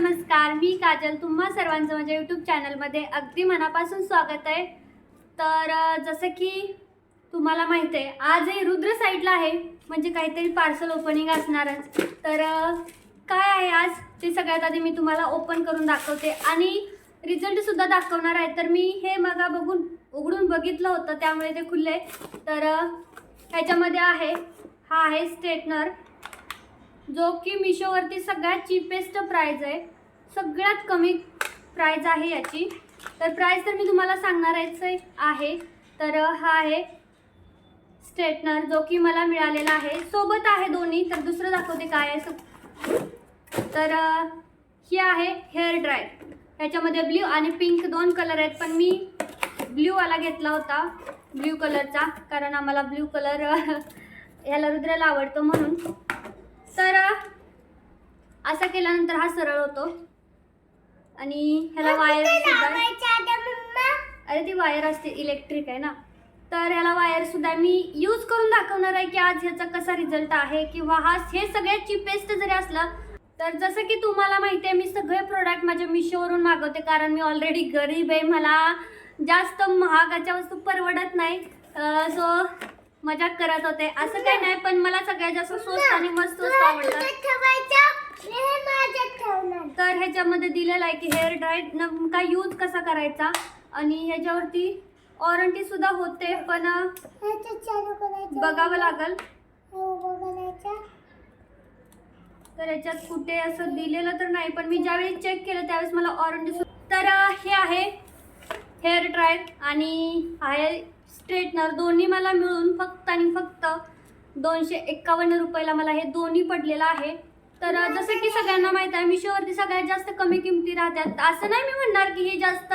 नमस्कार मी काजल. तुम्हा सर्वांचं माझ्या यूट्यूब चॅनलमध्ये अगदी मनापासून स्वागत आहे. तर जसं की तुम्हाला माहीत आहे आजही रुद्र साईडला आहे म्हणजे काहीतरी पार्सल ओपनिंग असणारच. तर काय आहे आज? ते सगळ्यात आधी मी तुम्हाला ओपन करून दाखवते. आणि रिझल्टसुद्धा दाखवणार आहे. तर मी हे मगा बघून उघडून बघितलं होतं त्यामुळे ते खुलले तर ह्याच्यामध्ये आहे हा आहे स्ट्रेटनर जो की मिशोवरती सगळ्यात चिपेस्ट प्राईज आहे. सगळ्यात कमी प्राईज आहे याची. तर प्राईज तर मी तुम्हाला सांगणारच आहे तर हा आहे स्ट्रेटनर जो की मला मिळालेला आहे. सोबत आहे दोन्ही तर दुसरं दाखवते काय आहे तर हे ही आहे हेअर ड्राय ह्याच्यामध्ये ब्ल्यू आणि पिंक दोन कलर आहेत पण मी ब्ल्यूवाला घेतला होता ब्ल्यू कलरचा कारण आम्हाला ब्ल्यू कलर ह्याला रुद्राला आवडतो म्हणून. तर असं केल्यानंतर हा सरळ होतो. आणि ह्याला वायर अरे ती वायर असते इलेक्ट्रिक आहे ना. तर ह्याला वायर सुद्धा मी यूज करून दाखवणार आहे की आज ह्याचा कसा रिझल्ट आहे किंवा हा हे सगळ्यात चिपेस्ट जरी असलं तर जसं की तुम्हाला माहिती आहे मी सगळे प्रोडक्ट माझ्या मिशोवरून मागवते कारण मी ऑलरेडी गरीब आहे. मला जास्त महागाच्या वस्तू परवडत नाही. सो मजाक करत होते. असं काही नाही पण मला सगळ्यात जास्त स्वस्त आणि मस्त आवडतात. तर ह्याच्यामध्ये दिलेलं आहे की हेअर ड्राय नेमका यूज कसा करायचा? आणि ह्याच्यावरती वॉरंटी सुद्धा होते पण बघावं लागल. तर याच्यात कुठे असं दिलेलं तर नाही पण मी ज्यावेळी चेक केलं त्यावेळेस मला वॉरंटी तर हे आहे हेअर ड्रायर आणि आहे स्ट्रेटनर दोन्ही मला मिळून फक्त आणि फक्त दोनशे एक्कावन्न रुपयाला मला हे दोन्ही पडलेलं आहे. तर जसं की सगळ्यांना माहीत आहे मिशोवरती सगळ्यात जास्त कमी किमती राहतात. असं नाही मी म्हणणार की हे जास्त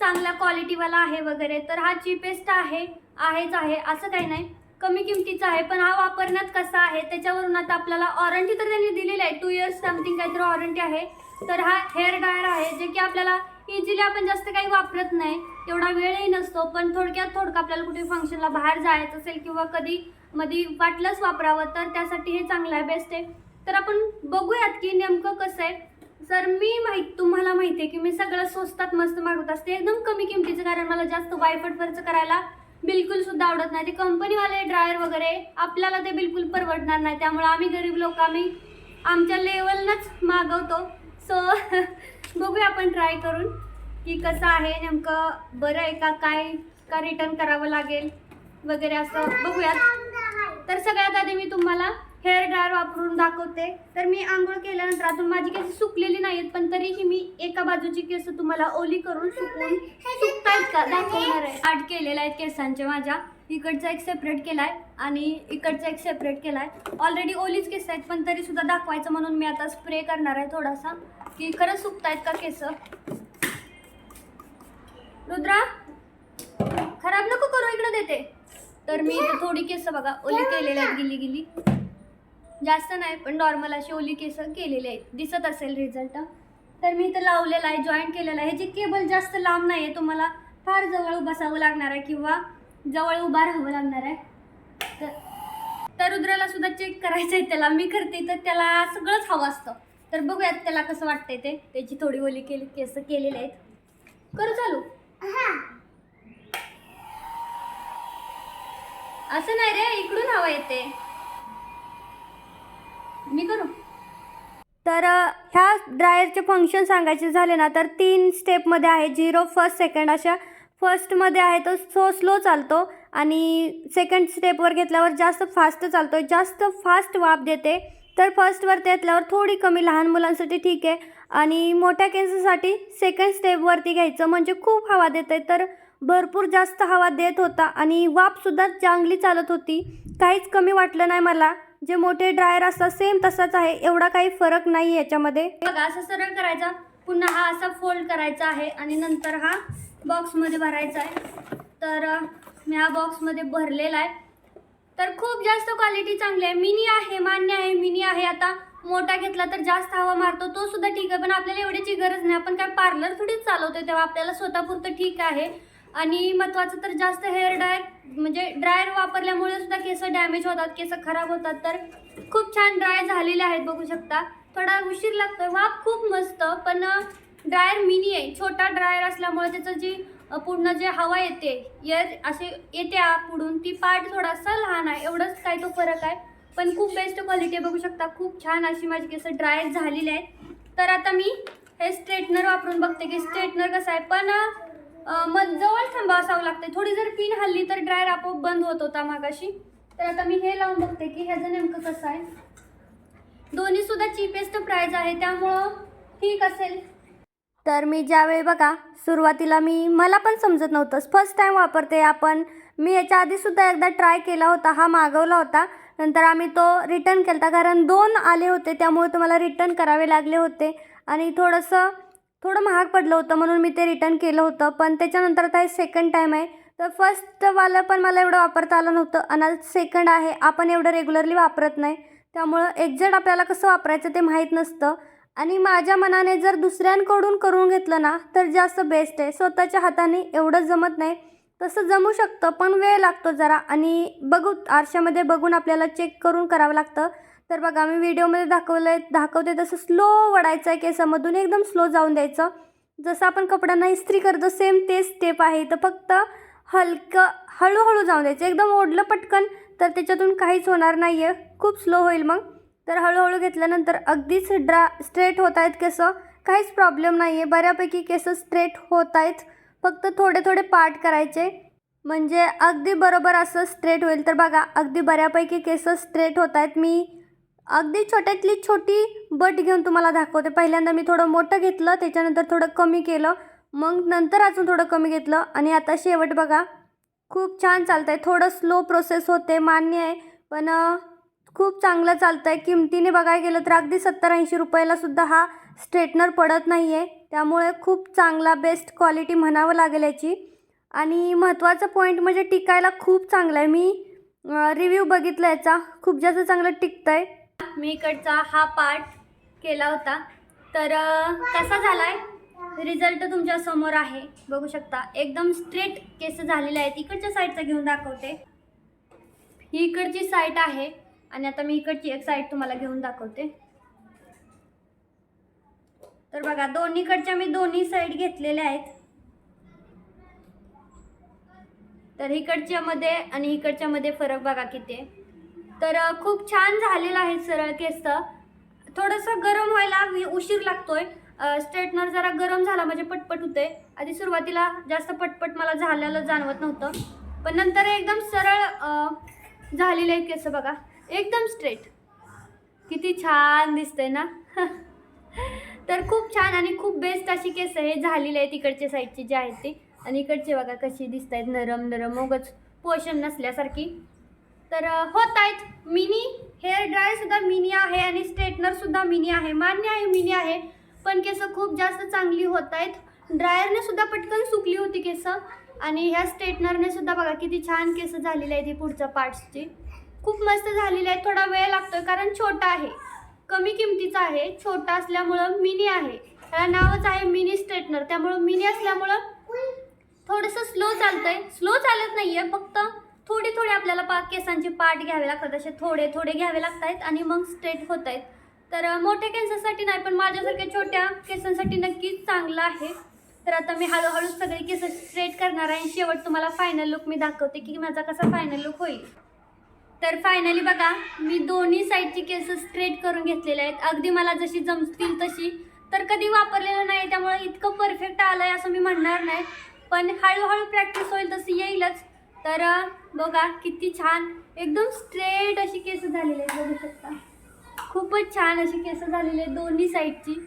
चांगल्या क्वालिटीवाला आहे वगैरे तर हा चीपेस्ट आहे आहेच आहे असं काही नाही. कमी किमतीचा आहे पण हा वापरण्यात कसा आहे त्याच्यावरून आता आपल्याला वॉरंटी तर त्यांनी दिलेली आहे. टू इयर्स समथिंग काहीतरी वॉरंटी आहे. तर हा हेअर ड्रायर आहे जे की आपल्याला इझिली आपण जास्त काही वापरत नाही. एवढा वेळही नसतो पण थोडक्यात थोडकं आपल्याला कुठे फंक्शनला बाहेर जायचं असेल किंवा कधी मध्ये वाटलंच वापरावं तर त्यासाठी हे चांगलं आहे बेस्ट आहे. तर आपण बघूयात की नेमकं कसं आहे. सर मी माहीत तुम्हाला माहिती आहे की मी सगळं स्वस्तात मस्त मागवत असते. एकदम कमी किमतीचं कारण मला जास्त वायफट खर्च करायला बिलकुल सुद्धा आवडत नाही. ते कंपनीवाले ड्रायर वगैरे आपल्याला ते बिलकुल परवडणार नाही. त्यामुळे आम्ही गरीब लोक आम्ही आमच्या लेवलनंच मागवतो. सो बघूया आपण ट्राय करून की कसं आहे नेमकं बरं आहे का काय का रिटर्न करावं लागेल वगैरे असं बघूयात. तर सगळ्यात आधी मी तुम्हाला हेअर ड्रायर वापरून दाखवते. तर मी आंघोळ केल्यानंतर अजून माझी केस सुकलेली नाहीत पण तरीही मी एका बाजूची केस तुम्हाला ओली करून सुकवून सुकतायत का दाखवणार आहे. आठ केलेल्या आहेत केसांच्या माझ्या. इकडचा एक सेपरेट केला आहे आणि इकडचा एक सेपरेट केला आहे ऑलरेडी ओलीच केस आहेत पण तरीसुद्धा दाखवायचं म्हणून मी आता स्प्रे करणार आहे थोडासा. की खरंच सुकतायत का केस? रुद्रा खराब नको करू इकडे देते. तर मी थोडी केस बघा ओली केलेली आहेत गिली गेली. जास्त नाही पण नॉर्मल अशी ओली केस केलेली आहेत. दिसत असेल रिझल्ट तर मी इथं लावलेला आहे जॉईंट केलेला आहे. जे केबल जास्त लांब नाही आहे तुम्हाला फार जवळ बसावं लागणार आहे किंवा जवळ उभा राहावं लागणार आहे. तर तर रुद्राला सुद्धा चेक करायचं आहे त्याला. मी करते तर त्याला सगळंच हवं असतं. तर बघूयात त्याला कसं वाटतंय ते. त्याची थोडी ओली केली केस केलेले आहेत. करू चालू? असं नाही रे इकडून हवं येते. मी करू? तर ह्या ड्रायरचे फंक्शन सांगायचे झाले ना तर तीन स्टेपमध्ये आहे. झिरो फर्स्ट सेकंड अशा फर्स्टमध्ये आहे तो सो स्लो चालतो आणि सेकंड स्टेपवर घेतल्यावर जास्त फास्ट चालतो जास्त फास्ट वाफ देते. तर फर्स्टवरती घेतल्यावर थोडी कमी लहान मुलांसाठी ठीक आहे. आणि मोठ्या केसासाठी सेकंड स्टेपवरती घ्यायचं म्हणजे खूप हवा देते तर भरपूर जास्त हवा देत होता आणि वाफसुद्धा चांगली चालत होती. काहीच कमी वाटलं नाही मला. जे मोठे ड्रायर असतात सेम तसाच आहे. एवढा काही फरक नाही याच्यामध्ये. बघा असं सरळ करायचा. पुन्हा हा असा फोल्ड करायचा आहे आणि नंतर हा बॉक्समध्ये भरायचा आहे. तर मी हा बॉक्समध्ये भरलेला आहे. तर खूप जास्त क्वालिटी चांगली आहे. मिनी आहे मान्य आहे मिनी आहे. आता मोठा घेतला तर जास्त हवा मारतो. तो सुद्धा ठीक आहे पण आपल्याला एवढ्याची गरज नाही. आपण काय पार्लर थोडीच चालवतो तेव्हा आपल्याला स्वतःपुरतं ठीक आहे. आणि महत्त्वाचं तर जास्त हेअर ड्रायर म्हणजे ड्रायर वापरल्यामुळे सुद्धा केस डॅमेज होतात केस खराब होतात. तर खूप छान ड्राय झालेले आहेत बघू शकता. थोडा उशीर लागतो वाफ खूप मस्त पण ड्रायर मिनी आहे. छोटा ड्रायर असल्यामुळे त्याचं जी पूर्ण जे हवा येते एअर असे येते पुढून ती पार्ट थोडासा लहान आहे. एवढंच काय तो फरक आहे. पण खूप बेस्ट क्वालिटी बघू शकता खूप छान अशी माझी केस ड्रायर झालेली आहेत तर आता मी हे स्ट्रेटनर वापरून बघते की स्ट्रेटनर कसं आहे. पण मग जवळ थांबा असावं लागते थोडी जर पिन हल्ली तर ड्रायर आपोआप बंद होत होता मागाशी. तर आता मी हे लावून बघते की ह्याचं नेमकं कसं आहे. दोन्ही सुद्धा चीपेस्ट प्राईज आहे. त्यामुळं ठीक असेल. तर मी ज्यावेळी बघा सुरुवातीला मी मला पण समजत नव्हतं. फर्स्ट टाईम वापरते आपण. मी याच्या आधीसुद्धा एकदा ट्राय केला होता हा मागवला होता. नंतर आम्ही तो रिटर्न केला होता कारण दोन आले होते त्यामुळे तुम्हाला रिटर्न करावे लागले होते. आणि थोडंसं थोडं महाग पडलं होतं म्हणून मी ते रिटर्न केलं होतं. पण त्याच्यानंतर आता हे सेकंड टाईम आहे. तर फर्स्टवालं पण मला एवढं वापरता आलं नव्हतं. आणि सेकंड आहे. आपण एवढं रेग्युलरली वापरत नाही. त्यामुळं एक्झॅक्ट आपल्याला कसं वापरायचं ते माहीत नसतं. आणि माझ्या मनाने जर दुसऱ्यांकडून करून घेतलं ना तर जास्त बेस्ट आहे. स्वतःच्या हाताने एवढं जमत नाही. तसं जमू शकतं पण वेळ लागतो जरा. आणि बघू आरशामध्ये बघून आपल्याला चेक करून करावं लागतं. तर बघा मी व्हिडिओमध्ये दाखवलं आहे दाखवते तसं स्लो वडायचं आहे केसामधून. एकदम स्लो जाऊन द्यायचं. जसं आपण कपड्यांना इस्त्री करतो सेम तेच स्टेप आहे. तर फक्त हलकं हळूहळू जाऊन द्यायचं. एकदम ओढलं पटकन तर त्याच्यातून काहीच होणार नाही आहे खूप स्लो होईल मग. तर हळूहळू घेतल्यानंतर अगदीच ड्रा स्ट्रेट होत आहेत केसं. काहीच प्रॉब्लेम नाही आहे बऱ्यापैकी केस स्ट्रेट होत आहेत. फक्त थोडे थोडे पार्ट करायचे. म्हणजे अगदी बरोबर असं स्ट्रेट होईल. तर बघा अगदी बऱ्यापैकी केस स्ट्रेट होत आहेत. मी अगदी छोट्यातली छोटी बट घेऊन तुम्हाला दाखवते. पहिल्यांदा मी थोडं मोठं घेतलं त्याच्यानंतर थोडं कमी केलं. मग नंतर अजून थोडं कमी घेतलं. आणि आता शेवट बघा खूप छान चालतं आहे थोडं स्लो प्रोसेस होते. मान्य आहे. पण खूप चांगलं चालतं आहे किमतीने बघायला गेलं तर अगदी सत्तर ऐंशी रुपयालासुद्धा हा स्ट्रेटनर पडत नाही आहे त्यामुळे खूप चांगला बेस्ट क्वालिटी म्हणावं लागेल याची. आणि महत्त्वाचा पॉईंट म्हणजे टिकायला खूप चांगला आहे. मी रिव्ह्यू बघितला याचा. खूप जास्त चांगलं टिकतं आहे मी इकडचा हा पार्ट केला होता. तर कसा झाला आहे रिझल्ट तुमच्यासमोर आहे. बघू शकता. एकदम स्ट्रेट केस झालेले आहेत. इकडच्या साईडचा घेऊन दाखवते. ही इकडची साईट आहे. आणि आता मी इकडची एक साईड तुम्हाला घेऊन दाखवते. तर बघा दोन्हीकडच्या मी दोन्ही साईड घेतलेल्या आहेत. तर इकडच्यामध्ये आणि इकडच्यामध्ये फरक बघा किती. तर खूप छान झालेलं आहे सरळ केस. थोडंसं गरम व्हायला उशीर लागतोय. स्ट्रेटनर जरा गरम झाला म्हणजे पटपट होते. आधी सुरुवातीला जास्त पटपट मला झालेलं जाणवत नव्हतं. पण नंतर एकदम सरळ झालेलं झालेले आहेत केस बघा. एकदम स्ट्रेट किती छान दिसतंय ना? तर खूप छान आणि खूप बेस्ट अशी केस हे झालेली आहेत इकडच्या साईडची जी आहेत ती. आणि इकडचे बघा कशी दिसत आहेत नरम नरम. उगच पोषण नसल्यासारखी. तर होत आहेत मिनी हेअर ड्रायर सुद्धा मिनी आहे आणि स्ट्रेटनर सुद्धा मिनी आहे. मान्य आहे मिनी आहे पण केस खूप जास्त चांगली होत आहेत ड्रायरने सुद्धा पटकन सुकली होती केस. आणि ह्या स्ट्रेटनरने सुद्धा बघा किती छान केस झालेली आहेत ही पुढच्या पार्ट्सची खूप मस्त झालेली आहे. थोडा वेळ लागतोय कारण छोटा आहे. कमी किमतीचा आहे. छोटा असल्यामुळं मिनी आहे. त्याला नावच आहे मिनी स्ट्रेटनर. त्यामुळं मिनी असल्यामुळं थोडंसं स्लो चालतंय. स्लो चालत नाहीये. फक्त थोडी थोडी आपल्याला पा केसांचे पार्ट घ्यावे लागतात. असे थोडे थोडे घ्यावे लागत आहेत आणि मग स्ट्रेट होत आहेत तर मोठ्या केसांसाठी नाही पण माझ्यासारख्या छोट्या केसांसाठी नक्कीच चांगलं आहे. तर आता मी हळूहळू सगळे केस स्ट्रेट करणार आहे आणि शेवट तुम्हाला फायनल लुक मी दाखवते की माझा कसा फायनल लुक होईल. तर फायनली बघा मी दोन्ही साईडची केस स्ट्रेट करून घेतलेले आहेत. अगदी मला जशी जमतील तशी. तर कधी वापरलेलं नाही त्यामुळे इतकं परफेक्ट आलं आहे असं मी म्हणणार नाही. पण हळूहळू प्रॅक्टिस होईल तशी येईलच. तर बघा किती छान. एकदम स्ट्रेट अशी केस झालेली आहेत बघू शकता. खूपच छान अशी केस झालेली आहेत दोन्ही साईडची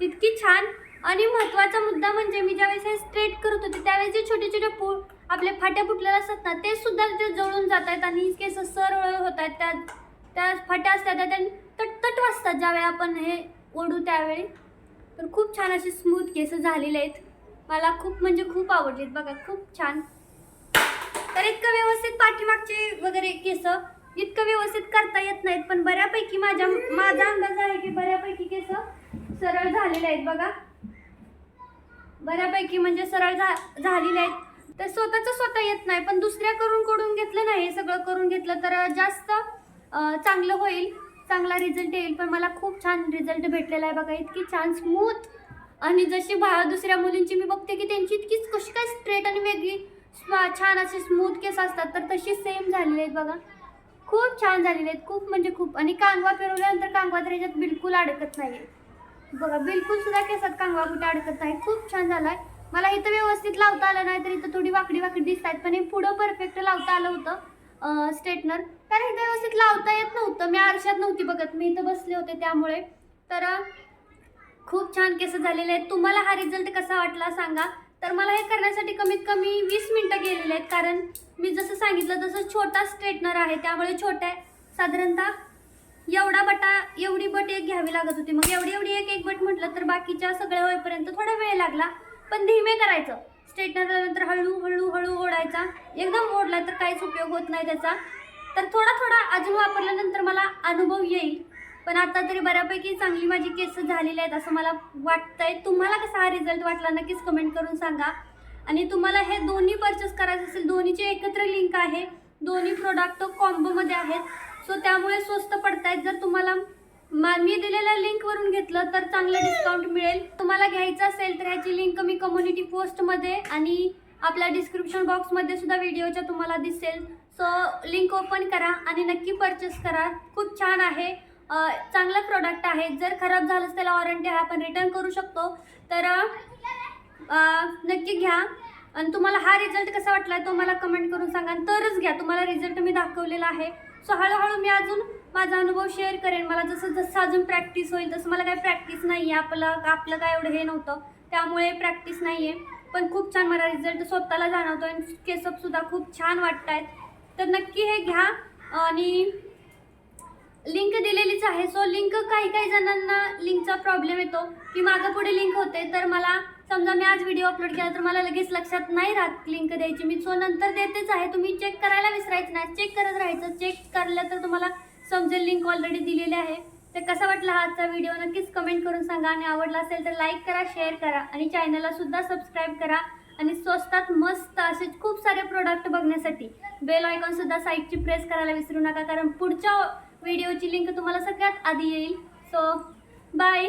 इतकी छान. आणि महत्त्वाचा मुद्दा म्हणजे मी ज्यावेळेस हे स्ट्रेट करत होते त्यावेळेस जे छोटे छोटे पु आपले फाट्या फुटलेल्या असतात ना ते सुद्धा ते जळून जात आहेत आणि केस सरळ होत आहेत त्या त्या फाट्या असतात त्या त्या तटतट वाजतात ज्यावेळी आपण हे ओढू त्यावेळी. तर खूप छान असे स्मूथ केस झालेले आहेत. मला खूप म्हणजे खूप आवडलेत बघा खूप छान. तर इतकं व्यवस्थित पाठीमागचे वगैरे केस इतकं व्यवस्थित करता येत नाहीत पण बऱ्यापैकी माझ्या माझा अंदाज आहे की बऱ्यापैकी केस सरळ झालेले आहेत बघा. बऱ्यापैकी म्हणजे सरळ झा झालेले आहेत. तर स्वतःचं स्वतः येत नाही पण दुसऱ्या करून घेतलं नाही हे सगळं करून घेतलं तर जास्त चांगलं होईल चांगला रिझल्ट येईल. पण मला खूप छान रिझल्ट भेटलेला आहे बघा इतकी छान स्मूथ आणि जशी भा दुसऱ्या मुलींची मी बघते की त्यांची इतकीच कशी काय स्ट्रेट आणि वेगळी स्मा- छान असे स्मूथ केस असतात तर तशी सेम झालेले आहेत बघा. खूप छान झालेले आहेत खूप म्हणजे खूप. आणि कांगवा फिरवल्यानंतर कांगवा तर याच्यात बिलकुल अडकत नाही बघा बिलकुल सुद्धा केसात कांगवा कुठे अडकत नाही. खूप छान झाला आहे मला इथं व्यवस्थित लावता आलं नाही तर इथं थोडी वाकडी वाकडी दिसत आहेत पण हे पुढं परफेक्ट लावता आलं होतं स्ट्रेटनर कारण इथं व्यवस्थित लावता येत नव्हतं मी आरशात नव्हती बघत मी इथं बसले होते त्यामुळे. तर खूप छान केस झालेले आहेत. तुम्हाला हा रिझल्ट कसा वाटला सांगा. तर मला हे करण्यासाठी कमीत कमी वीस मिनटं गेलेले आहेत कारण मी जसं सांगितलं तसं छोटा स्ट्रेटनर आहे. त्यामुळे छोटा आहे. साधारणतः एवढा बटा एवढी बट एक घ्यावी लागत होती. मग एवढी एवढी एक एक बट म्हटलं तर बाकीच्या सगळ्या होईपर्यंत थोडा वेळ लागला. पण धीमे करायचं. स्ट्रेटनर नंतर हळू हळू हळू ओढायचा. एकदम ओढला तर काहीच उपयोग होत नाही त्याचा. तर थोडा थोडा अजून वापरल्यानंतर मला अनुभव येईल. पण आता तरी बऱ्यापैकी चांगली माझी केस झालेली आहेत असं मला वाटतंय. तुम्हाला कसा हा रिझल्ट वाटला नक्कीच कमेंट करून सांगा. आणि तुम्हाला हे दोन्ही परचेस करायचं असेल दोन्हीची एकत्र लिंक आहे. दोन्ही प्रोडक्ट कॉम्बोमध्ये आहेत. सो त्यामुळे स्वस्त पडतायत जर तुम्हाला मा- मी दिलेल्या लिंकवरून घेतलं तर चांगलं डिस्काउंट मिळेल. तुम्हाला घ्यायचं असेल तर ह्याची लिंक मी कम्युनिटी पोस्टमध्ये आणि आपल्या डिस्क्रिप्शन बॉक्समध्ये सुद्धा व्हिडिओच्या तुम्हाला दिसेल. सो लिंक ओपन करा आणि नक्की परचेस करा. खूप छान आहे. चांगलं प्रोडक्ट आहे. जर खराब झालंच त्याला वॉरंटी आहे. आपण रिटर्न करू शकतो. तर नक्की घ्या. आणि तुम्हाला हा रिझल्ट कसा वाटला तो मला कमेंट करून सांगा. तरच घ्या. तुम्हाला रिझल्ट मी दाखवलेला आहे. सो हळूहळू मी अजून माझा अनुभव शेअर करेन. मला जसं जसं अजून प्रॅक्टिस होईल तसं मला काही प्रॅक्टिस नाही आहे आपलं आपलं काय एवढं हे नव्हतं. त्यामुळे प्रॅक्टिस नाही आहे पण खूप छान मला रिझल्ट स्वतःला जाणवतो आणि केसअपसुद्धा खूप छान वाटत आहेत तर नक्की हे घ्या. आणि लिंक दिलेलीच आहे. सो लिंक काही काही जणांना लिंकचा प्रॉब्लेम येतो. की मागं पुढे लिंक होते. तर मला समजा मी आज व्हिडिओ अपलोड केला तर मला लगेच लक्षात नाही राहत लिंक द्यायची. मी सो नंतर देतेच आहे. तुम्ही चेक करायला विसरायचं नाही. चेक करत राहायचं. चेक करलं तर तुम्हाला समजेल लिंक ऑलरेडी दिलेली आहे. तर कसा वाटला हा आजचा व्हिडिओ नक्कीच कमेंट करून सांगा. आणि आवडला असेल तर लाईक करा शेअर करा. आणि चॅनलला सुद्धा सबस्क्राईब करा. आणि स्वस्तात मस्त असे खूप सारे प्रोडक्ट बघण्यासाठी बेल आयकॉन सुद्धा साईटची प्रेस करायला विसरू नका. कारण पुढच्या व्हिडिओची लिंक तुम्हाला सगळ्यात आधी येईल. So bye